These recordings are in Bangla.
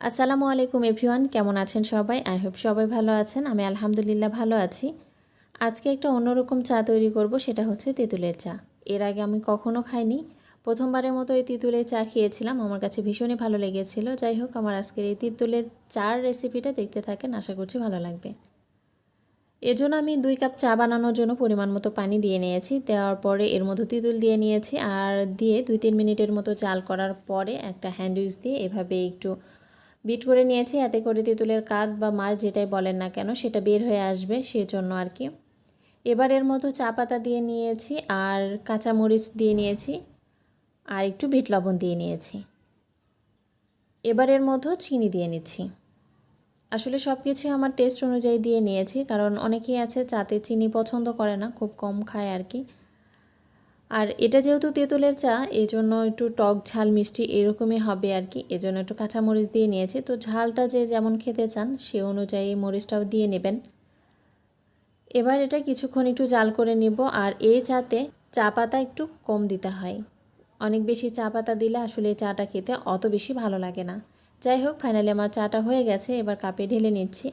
আসসালামু আলাইকুম এভরিওয়ান, কেমন আছেন সবাই? আই হোপ সবাই ভালো আছেন, আমি আলহামদুলিল্লাহ ভালো আছি। আজকে একটা অন্যরকম চা তৈরি করব, সেটা হচ্ছে তেঁতুলের চা। এর আগে আমি কখনো খাইনি, প্রথমবারের মতো এই তেঁতুলের চা খেয়েছিলাম, আমার কাছে ভীষণই ভালো লেগেছিল। যাই হোক, আমার আজকের এই তেঁতুলের চার রেসিপিটা দেখতে থাকেন, আশা করছি ভালো লাগবে। এর জন্য আমি দুই কাপ চা বানানোর জন্য পরিমাণ মতো পানি দিয়ে নিয়েছি, দেওয়ার পরে এর মধ্যে তেঁতুল দিয়ে নিয়েছি, আর দিয়ে দুই তিন মিনিটের মতো চাল করার পরে একটা হ্যান্ড উইচ দিয়ে এভাবে একটু বিট করে নিয়েছি, এতে করে তেঁতুলের কাঠ বা মাছ যেটাই বলেন না কেন সেটা বের হয়ে আসবে সেজন্য আর কি। এবার এর মতো চা পাতা দিয়ে নিয়েছি আর কাঁচামরিচ দিয়ে নিয়েছি আর একটু বিট লবণ দিয়ে নিয়েছি। এবার এর মধ্যে চিনি দিয়ে নিচ্ছি। আসলে সব কিছুই আমার টেস্ট অনুযায়ী দিয়ে নিয়েছি, কারণ অনেকেই আছে চাতে চিনি পছন্দ করে না, খুব কম খায় আর কি। আর এটা যেহেতু তেঁতুলের চা এই জন্য একটু টক ঝাল মিষ্টি এরকমই হবে আর কি। এজন্য একটু কাঁচামরিচ দিয়ে নিয়েছি। তো ঝালটা যে যেমন খেতে চান, সে অনুযায়ী মরিচটাও দিয়ে নেবেন। এবার এটা কিছুক্ষণ একটু জাল করে নিব। আর এই চাতে চা পাতা একটু কম দিতে হয়। অনেক বেশি চা পাতা দিলে আসলে চাটা খেতে অত বেশি ভালো লাগে না। যাই হোক, ফাইনালি আমার চাটা হয়ে গেছে। এবার কাপে ঢেলে নিচ্ছি।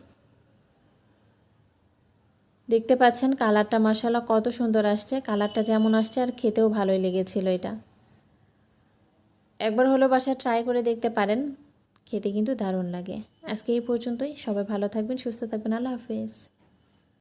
দেখতে পাচ্ছেন কালারটা মশালা কত সুন্দর আসছে। কালারটা যেমন আসছে আর খেতেও ভালোই লেগেছিল এটা। একবার হলো বাসায় ট্রাই করে দেখতে পারেন। খেতে কিন্তু দারুণ লাগে। আজকে এই পর্যন্তই। সবাই ভালো থাকবেন, সুস্থ থাকবেন। আল্লাহ হাফেজ।